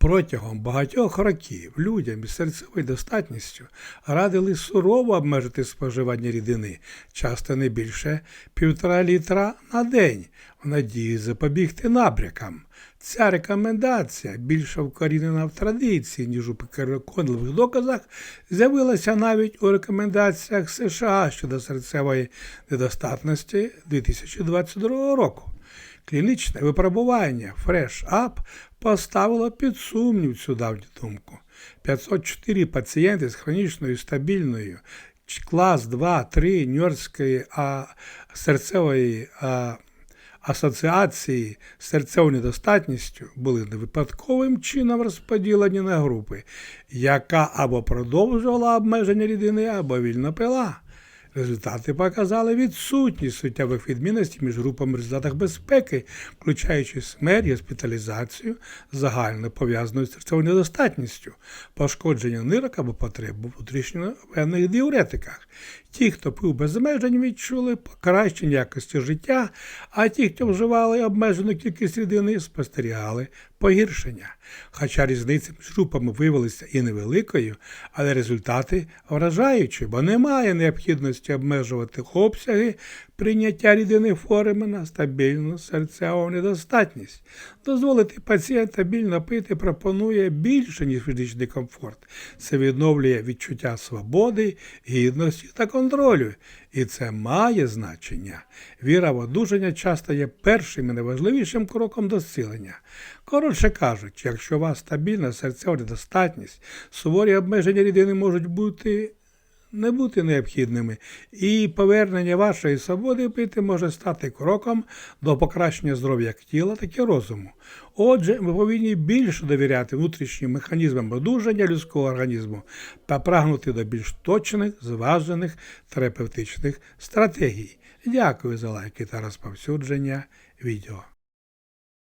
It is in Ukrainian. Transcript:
Протягом багатьох років людям із серцевою достатністю радили сурово обмежити споживання рідини, часто не більше півтора літра на день, в надії запобігти набрякам. Ця рекомендація, більше вкорінена в традиції, ніж у переконливих доказах, з'явилася навіть у рекомендаціях США щодо серцевої недостатності 2022 року. Клінічне випробування Fresh Up поставило під сумнів цю давню думку. 504 пацієнти з хронічною стабільною клас 2-3 Нью-Йоркської серцевої а, асоціації з серцевою недостатністю були невипадковим чином розподілені на групи, яка або продовжувала обмеження рідини, або вільно пила. Результати показали відсутність суттєвих відмінностей між групами в результатах безпеки, включаючи смерть, госпіталізацію, загально пов'язану з серцевою недостатністю, пошкодження нирок або потребу в внутрішньовенних діуретиках. Ті, хто пив без обмежень, відчули покращення якості життя, а ті, хто вживали обмежену кількість рідини, спостерігали погіршення. Хоча різниця між групами виявилася і невеликою, але результати вражаючі, бо немає необхідності обмежувати обсяги прийняття рідини форми на стабільну серцеву недостатність. Дозволити пацієнту стабільно пити пропонує більше, ніж фізичний комфорт. Це відновлює відчуття свободи, гідності та контролю. І це має значення. Віра в одужання часто є першим і найважливішим кроком до зцілення. Коротше кажучи, якщо у вас стабільна серцева недостатність, суворі обмеження рідини можуть бути не бути необхідними, і повернення вашої свободи пити може стати кроком до покращення здоров'я як тіла, так і розуму. Отже, ми повинні більше довіряти внутрішнім механізмам одужання людського організму та прагнути до більш точних, зважених терапевтичних стратегій. Дякую за лайки та розповсюдження відео.